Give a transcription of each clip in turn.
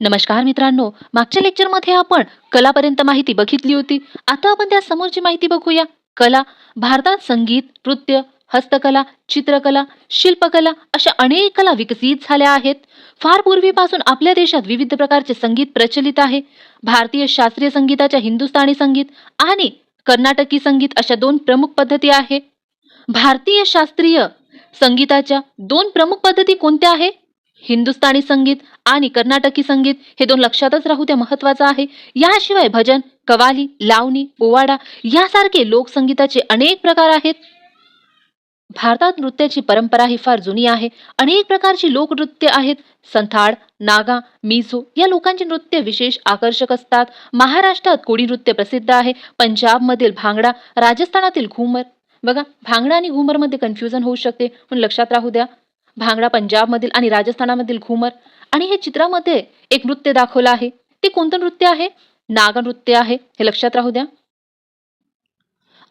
नमस्कार मित्रांनो मागच्या लेक्चरमध्ये आपण कलापर्यंत माहिती बघितली होती. आता आपण त्या समोरची माहिती बघूया. कला भारतात संगीत नृत्य हस्तकला चित्रकला शिल्पकला अशा अनेक कला विकसित झाल्या आहेत. फार पूर्वीपासून आपल्या देशात विविध प्रकारचे संगीत प्रचलित आहे. भारतीय शास्त्रीय संगीताच्या हिंदुस्थानी संगीत आणि कर्नाटकी संगीत अशा दोन प्रमुख पद्धती आहे. भारतीय शास्त्रीय संगीताच्या दोन प्रमुख पद्धती कोणत्या आहे? हिंदुस्थानी संगीत आणि कर्नाटकी संगीत हे दोन लक्षातच राहू द्या महत्वाचं आहे. याशिवाय भजन कवाली लावणी पोवाडा यासारखे लोकसंगीताचे अनेक प्रकार आहेत. भारतात नृत्याची परंपरा ही फार जुनी आहे. अनेक प्रकारची लोकनृत्य आहेत. संथाळ नागा मिझो या लोकांचे नृत्य विशेष आकर्षक असतात. महाराष्ट्रात कोळी नृत्य प्रसिद्ध आहे. पंजाबमधील भांगडा राजस्थानातील घुमर. बघा भांगडा आणि घुमरमध्ये कन्फ्युजन होऊ शकते. म्हणून लक्षात राहू द्या. भांगडा पंजाबमधील आणि राजस्थानामधील घुमर. आणि हे चित्रामध्ये एक नृत्य दाखवलं आहे. ते कोणतं नृत्य आहे? नागा नृत्य आहे. हे लक्षात राहू द्या.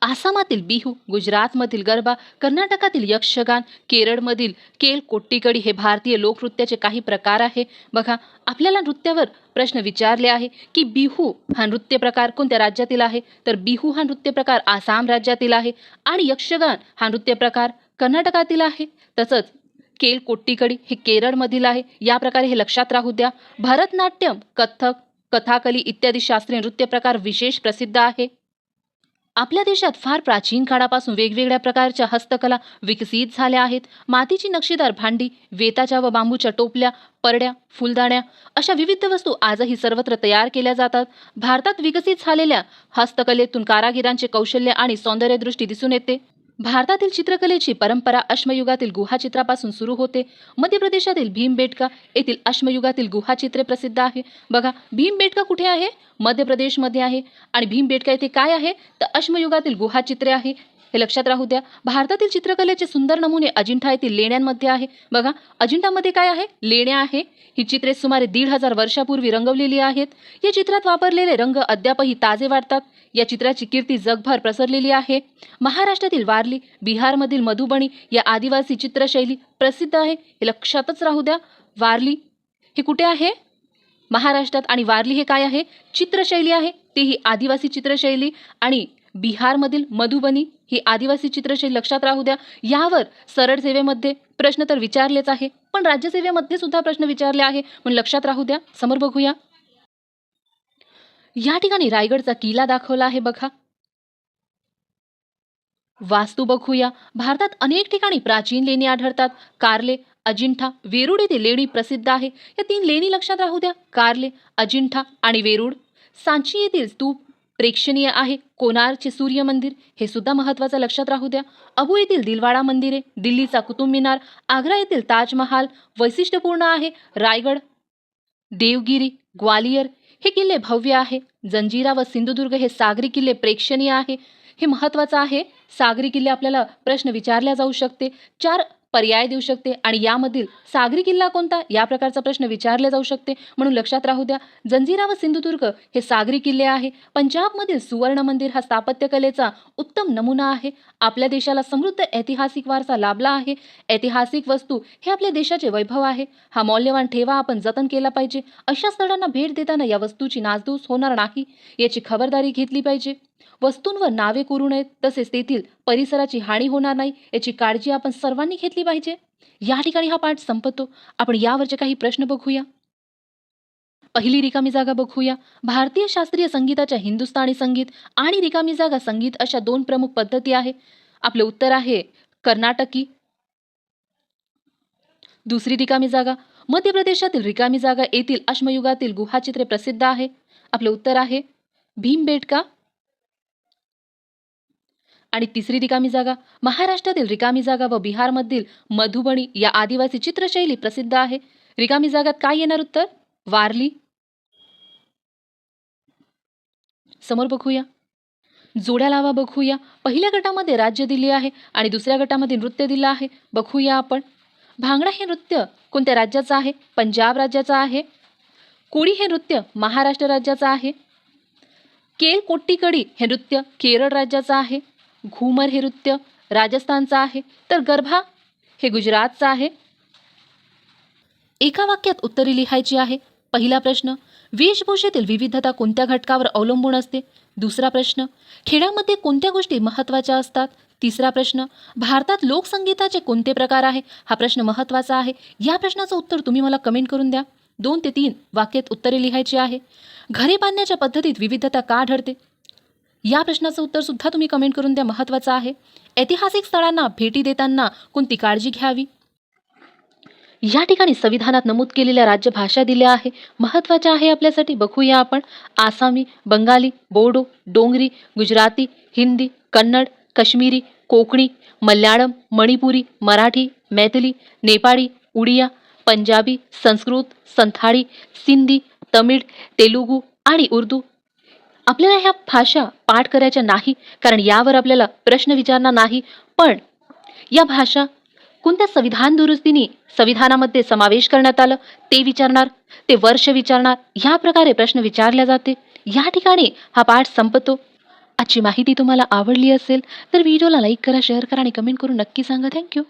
आसामातील बिहू गुजरातमधील गरबा कर्नाटकातील यक्षगान केरळमधील केल कोट्टीकडी हे भारतीय लोकनृत्याचे काही प्रकार आहे. बघा आपल्याला नृत्यावर प्रश्न विचारले आहे की बिहू हा नृत्य प्रकार कोणत्या राज्यातील आहे? तर बिहू हा नृत्य प्रकार आसाम राज्यातील आहे आणि यक्षगान हा नृत्य प्रकार कर्नाटकातील आहे. तसंच केल कोट्टीकडी हे केरळमधील आहे. या प्रकारे हे लक्षात राहू द्या. भरतनाट्यम कथक कथाकली इत्यादी शास्त्रीय नृत्य प्रकार विशेष प्रसिद्ध आहे. आपल्या देशात फार प्राचीन काळापासून वेगवेगळ्या प्रकारच्या हस्तकला विकसित झाल्या आहेत. मातीची नक्षीदार भांडी वेताच्या व बांबूच्या टोपल्या परड्या फुलदाण्या अशा विविध वस्तू आजही सर्वत्र तयार केल्या जातात. भारतात विकसित झालेल्या हस्तकलेतून कारागिरांचे कौशल्य आणि सौंदर्यदृष्टी दिसून येते. भारतातील चित्रकलेची परंपरा अश्मयुगातील गुहाचित्रापासून सुरू होते. मध्य प्रदेशातील भीमबेटका येथील अश्मयुगातील गुहाचित्रे प्रसिद्ध आहे. बघा भीमबेटका कुठे आहे? मध्य प्रदेशमध्ये आहे. आणि भीमबेटका येथे काय आहे? तर अश्मयुगातील गुहाचित्रे आहे. हे लक्षात राहू द्या. भारतातील चित्रकलेचे सुंदर नमुने अजिंठा येथील लेण्यांमध्ये आहे. बघा अजिंठामध्ये काय आहे? लेण्या आहे. ही चित्रे सुमारे दीड हजार वर्षापूर्वी रंगवलेली आहेत. या चित्रात वापरलेले रंग अद्यापही ताजे वाटतात या चित्राची कीर्ती जगभर प्रसरलेली आहे. महाराष्ट्रातील वारली बिहारमधील मधुबणी या आदिवासी चित्रशैली प्रसिद्ध आहे. हे लक्षातच राहू द्या. वारली हे कुठे आहे? महाराष्ट्रात. आणि वारली हे काय आहे? चित्रशैली आहे. तेही आदिवासी चित्रशैली आणि बिहारमधील मधुबनी ही आदिवासी चित्रशैली लक्षात राहू द्या. यावर सरळ सेवेमध्ये प्रश्न तर विचारलेच आहे. पण राज्यसेवेमध्ये सुद्धा प्रश्न विचारले आहे. म्हणून लक्षात राहू द्या. समोर बघूया. या ठिकाणी रायगडचा किल्ला दाखवला आहे बघा. वास्तू बघूया. भारतात अनेक ठिकाणी प्राचीन लेणी आढळतात. कार्ले अजिंठा वेरूळ येथे लेणी प्रसिद्ध आहे. या तीन लेणी लक्षात राहू द्या. कार्ले अजिंठा आणि वेरूळ. सांची येथील स्तूप प्रेक्षणीय आहे कोणारचे सूर्य मंदिर? हे सुद्धा महत्त्वाचं लक्षात राहू द्या. अबू येथील दिलवाडा मंदिरे दिल्लीचा कुतुब मिनार आग्रा येथील ताजमहाल वैशिष्ट्यपूर्ण आहे. रायगड देवगिरी ग्वालियर हे किल्ले भव्य आहे. जंजिरा व सिंधुदुर्ग हे सागरी किल्ले प्रेक्षणीय आहे. हे महत्त्वाचं आहे. सागरी किल्ले आपल्याला प्रश्न विचारला जाऊ शकते. चार पर्याय देऊ शकते आणि यामधील सागरी किल्ला कोणता? या प्रकारचा प्रश्न विचारला जाऊ शकते. म्हणून लक्षात राहू द्या जंजिरा व सिंधुदुर्ग हे सागरी किल्ले आहे. पंजाबमधील सुवर्ण मंदिर हा स्थापत्यकलेचा उत्तम नमुना आहे. आपल्या देशाला समृद्ध ऐतिहासिक वारसा लाभला आहे. ऐतिहासिक वस्तू हे आपल्या देशाचे वैभव आहे. हा मौल्यवान ठेवा आपण जतन केला पाहिजे. अशा स्थळांना भेट देताना या वस्तूची नासधूस होणार नाही. याची खबरदारी घेतली पाहिजे. वस्तूंवर नावे करू नयेत तसेच तेथील परिसराची हानी होणार नाही याची काळजी आपण सर्वांनी घेतली पाहिजे. या ठिकाणी हा पाठ संपतो. आपण यावरचे काही प्रश्न बघूया. पहिली रिकामी जागा बघूया. भारतीय शास्त्रीय संगीताच्या हिंदुस्थानी संगीत आणि रिकामी जागा संगीत अशा दोन प्रमुख पद्धती आहे. आपले उत्तर आहे कर्नाटकी. दुसरी रिकामी जागा. मध्य प्रदेशातील रिकामी जागा येथील अश्मयुगातील गुहाचित्रे प्रसिद्ध आहे. आपले उत्तर आहे भीमबेटका. आणि तिसरी रिकामी जागा महाराष्ट्रातील रिकामी जागा व बिहारमधील मधुबणी या आदिवासी चित्रशैली प्रसिद्ध आहे. रिकामी जागात काय येणार उत्तर? वारली. समोर बघूया. जोड्या लावा बघूया. पहिल्या गटामध्ये राज्य दिले आहे आणि दुसऱ्या गटामध्ये नृत्य दिलं आहे. बघूया आपण. भांगडा हे नृत्य कोणत्या राज्याचं आहे? पंजाब राज्याचं आहे. कोळी हे नृत्य महाराष्ट्र राज्याचं आहे. केल कोट्टीकडी हे नृत्य केरळ राज्याचं आहे. घूमर हे नृत्य राजस्थानचं आहे. तर गरभा हे गुजरातचं आहे. एका वाक्यात उत्तरे लिहायची आहे. पहिला प्रश्न वेशभूषेतील विविधता कोणत्या घटकावर अवलंबून असते? दुसरा प्रश्न खेड्यामध्ये कोणत्या गोष्टी महत्त्वाच्या असतात? तिसरा प्रश्न भारतात लोकसंगीताचे कोणते प्रकार आहे? हा प्रश्न महत्त्वाचा आहे. या प्रश्नाचं उत्तर तुम्ही मला कमेंट करून द्या. दोन ते तीन वाक्यात उत्तरे लिहायची आहे. घरे बांधण्याच्या पद्धतीत विविधता का आढळते? या प्रश्नाचं उत्तर सुद्धा तुम्ही कमेंट करून द्या. महत्त्वाचं आहे. ऐतिहासिक स्थळांना भेटी देताना कोणती काळजी घ्यावी? या ठिकाणी संविधानात नमूद केलेल्या राज्यभाषा दिल्या आहे. महत्त्वाच्या आहे आपल्यासाठी. बघूया आपण. आसामी बंगाली बोडो डोंगरी गुजराती हिंदी कन्नड काश्मीरी कोकणी मल्याळम मणिपुरी मराठी मैथिली नेपाळी उडिया पंजाबी संस्कृत संथाळी सिंधी तमिळ तेलुगू आणि उर्दू आपल्याला ह्या भाषा पाठ करायच्या नाही कारण यावर आपल्याला प्रश्न विचारणार नाही. पण या भाषा कोणत्या संविधान दुरुस्तीने संविधानामध्ये समावेश करण्यात आलं ते विचारणार ते वर्ष विचारणार ह्या प्रकारे प्रश्न विचारल्या जाते. या ठिकाणी हा पाठ संपतो. आजची माहिती तुम्हाला आवडली असेल तर व्हिडिओला लाईक करा शेअर करा आणि कमेंट करून नक्की सांगा. थँक्यू